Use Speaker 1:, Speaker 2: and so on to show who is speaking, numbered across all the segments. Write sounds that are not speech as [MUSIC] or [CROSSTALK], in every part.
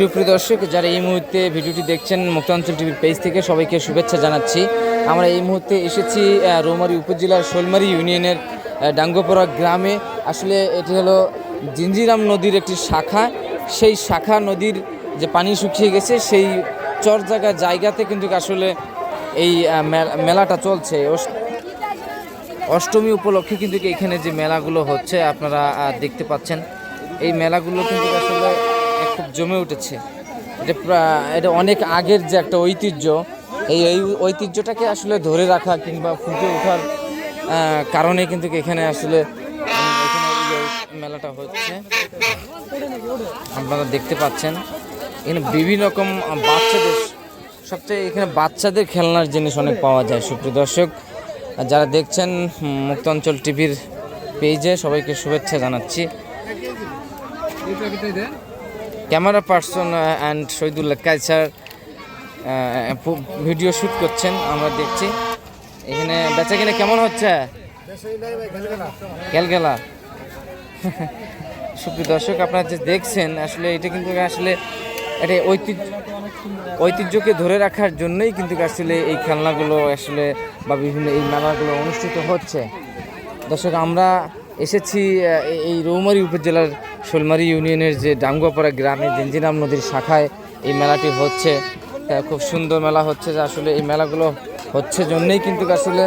Speaker 1: সুপ্রিয় দর্শক, যারা এই মুহূর্তে ভিডিওটি দেখছেন মুক্তাঞ্চল টিভির পেজ থেকে, সবাইকে শুভেচ্ছা জানাচ্ছি। আমরা এই মুহূর্তে এসেছি রৌমারী উপজেলার শোলমারি ইউনিয়নের ডাঙ্গোপাড়া গ্রামে। আসলে এটি হলো জিঞ্জিরাম নদীর একটি শাখা। সেই শাখা নদীর যে পানি শুকিয়ে গেছে, সেই চর জায়গা জায়গাতে কিন্তু আসলে এই মেলা- মেলাটা চলছে। অষ্টমী উপলক্ষে কিন্তু এখানে যে মেলাগুলো হচ্ছে, আপনারা দেখতে পাচ্ছেন। এই মেলাগুলো কিন্তু আসলে খুব জমে উঠেছে। এটা এটা অনেক আগের যে একটা ঐতিহ্য এই এই ঐতিহ্যটাকে আসলে ধরে রাখা কিংবা ফুটে ওঠার কারণে কিন্তু এখানে আসলে মেলাটা হচ্ছে। আপনারা দেখতে পাচ্ছেন এখানে বিভিন্ন রকম বাচ্চাদের সবচেয়ে এখানে বাচ্চাদের খেলনার জিনিস অনেক পাওয়া যায়। সুপ্রিয় দর্শক যারা দেখছেন উম, মুক্তাঞ্চল টিভির পেজে সবাইকে শুভেচ্ছা জানাচ্ছি। Camera person and Shahidullah culture video shoot করছেন, আমরা দেখছি। এখানে বেচা কিনে কেমন হচ্ছে? খেলগেলা [LAUGHS] সুপ্রিয় দর্শক, আপনারা যে দেখছেন, আসলে এটা কিন্তু আসলে এটা ঐতিহ্য, ঐতিহ্যকে ধরে রাখার জন্যই কিন্তু আসলে এই খেলনাগুলো আসলে বা বিভিন্ন এই মেলাগুলো অনুষ্ঠিত হচ্ছে। দর্শক, আমরা এসেছি এই- রৌমারী উপজেলার শোলমারি ইউনিয়নের যে ডাঙ্গুয়াপাড়া গ্রামে জেঞ্জিরাম নদীর শাখায় এই মেলাটি হচ্ছে। খুব সুন্দর মেলা হচ্ছে যে আসলে এই মেলাগুলো হচ্ছে জন্যই কিন্তু আসলে।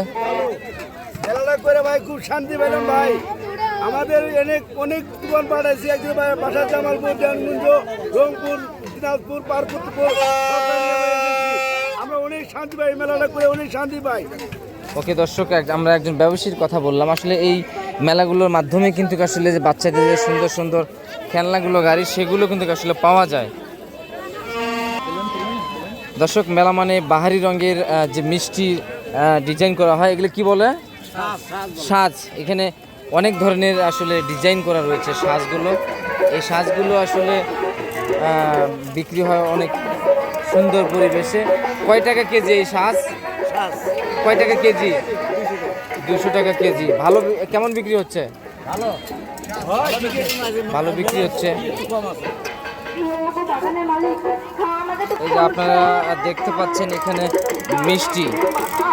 Speaker 2: করে ভাই খুব শান্তি পেলাম ভাই। আমাদের অনেক অনেক দোকান পাঠাইছি। একদিন বাসা জামালপুর রংপুর দিনাজপুর পার্বতীপুর আমরা অনেক শান্তি পাই মেলাটা করে অনেক শান্তি পাই।
Speaker 1: ওকে দর্শক আমরা একজন ব্যবসায়ীর কথা বললাম। আসলে এই মেলাগুলোর মাধ্যমে কিন্তু আসলে যে বাচ্চাদের যে সুন্দর সুন্দর খেলনাগুলো গাড়ি সেগুলো কিন্তু আসলে পাওয়া যায়। দর্শক মেলা মানে বাহারি রঙের যে মিষ্টি ডিজাইন করা হয়। এগুলো কি বলে? সাজ। এখানে অনেক ধরনের আসলে ডিজাইন করা রয়েছে সাজগুলো। এই সাজগুলো আসলে বিক্রি হয় অনেক সুন্দর পরিবেশে। কয় টাকা কেজি এই সাজ। কয় টাকা কেজি? দুশো টাকা কেজি। ভালো কেমন বিক্রি হচ্ছে? ভালো। বিক্রি হচ্ছে। এই যে আপনারা দেখতে পাচ্ছেন এখানে মিষ্টি।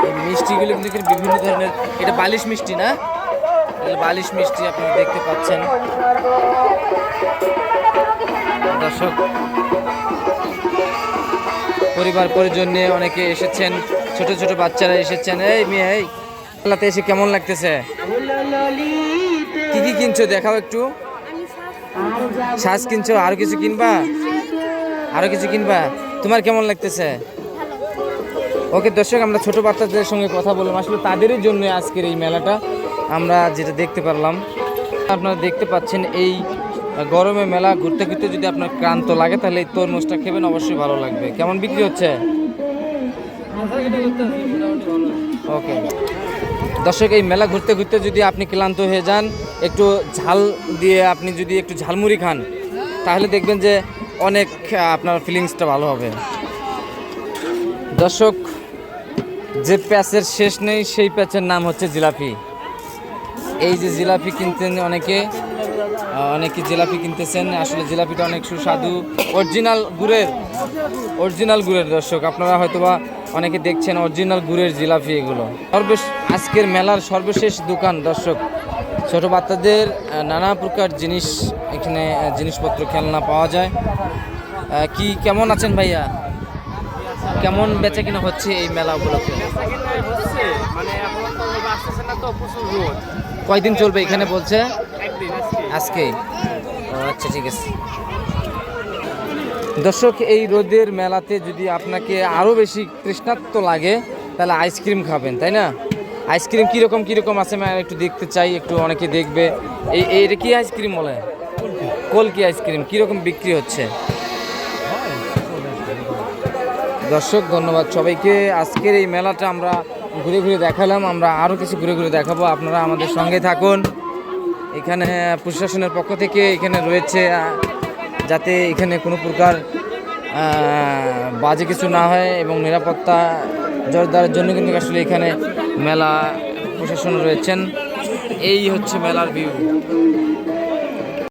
Speaker 1: এই মিষ্টিগুলো কিন্তু বিভিন্ন ধরনের এটা বালিশ মিষ্টি না? বালিশ মিষ্টি আপনারা দেখতে পাচ্ছেন। দর্শক পরিবার পরিজন নিয়ে অনেকে এসেছেন। ছোট ছোট বাচ্চারা এসেছেন। এই মেয়ে এই। মেলাতে এসে কেমন লাগতেছে? কি কি কিনছো? দেখাও একটু। শ্বাস কিনছো? আরও কিছু কিনবা? আরও কিছু কিনবা? তোমার কেমন লাগতেছে? ওকে, দর্শক, আমরা ছোট বাচ্চাদের সঙ্গে কথা বললাম। আসলে তাদেরই জন্য আজকের এই মেলাটা আমরা যেটা দেখতে পারলাম। আপনারা দেখতে পাচ্ছেন এই গরমে মেলা ঘুরতে ঘুরতে যদি আপনার ক্লান্ত লাগে, তাহলে এই তরমুজটা খেবেন, অবশ্যই ভালো লাগবে। কেমন বিক্রি হচ্ছে? ওকে। দর্শক, এই মেলা ঘুরতে ঘুরতে যদি আপনি ক্লান্ত হয়ে যান, একটু ঝাল দিয়ে আপনি যদি একটু ঝালমুড়ি খান, তাহলে দেখবেন যে অনেক আপনার ফিলিংসটা ভালো হবে। দর্শক, যে প্যাচের শেষ নেই, সেই প্যাচের নাম হচ্ছে জিলাপি। এই যে জিলাপি কিনতেন অনেকে অনেকে জিলাপি কিনতেছেন, আসলে জিলাপিটা অনেক সুস্বাদু। অরিজিনাল গুড়ের অরিজিনাল গুড়ের দর্শক, আপনারা হয়তোবা অনেকে দেখছেন অরিজিনাল গুড়ের জিলাপি এগুলো। সর্বেশ আজকের মেলার সর্বশেষ দোকান দর্শক। ছোট বাচ্চাদের নানা প্রকার জিনিস এখানে জিনিসপত্র খেলনা পাওয়া যায়। কি কেমন আছেন ভাইয়া? কেমন বেচা কিনা হচ্ছে এই মেলা উপলক্ষে? কয়দিন চলবে এখানে বলছে?
Speaker 3: আজকে।
Speaker 1: আচ্ছা ঠিক আছে। দর্শক, এই রোদের মেলাতে যদি আপনাকে আরও বেশি তৃষ্ণার্ত লাগে, তাহলে আইসক্রিম খাবেন, তাই না? আইসক্রিম কীরকম কীরকম আছে, আমি একটু দেখতে চাই, একটু অনেকে দেখবে। এই এটা কি আইসক্রিম বলে? কলকি আইসক্রিম কীরকম বিক্রি হচ্ছে? দর্শক, ধন্যবাদ সবাইকে। আজকের এই মেলাটা আমরা ঘুরে ঘুরে দেখালাম, আমরা আরও কিছু ঘুরে ঘুরে দেখাবো। আপনারা আমাদের সঙ্গে থাকুন। এখানে প্রশাসনের পক্ষ থেকে এখানে রয়েছে যাতে এখানে কোনো প্রকার বাজে কিছু না হয় এবং নিরাপত্তা জোরদারের জন্য কিন্তু আসলে এখানে মেলা প্রশাসন রয়েছেন। এই হচ্ছে মেলার ভিউ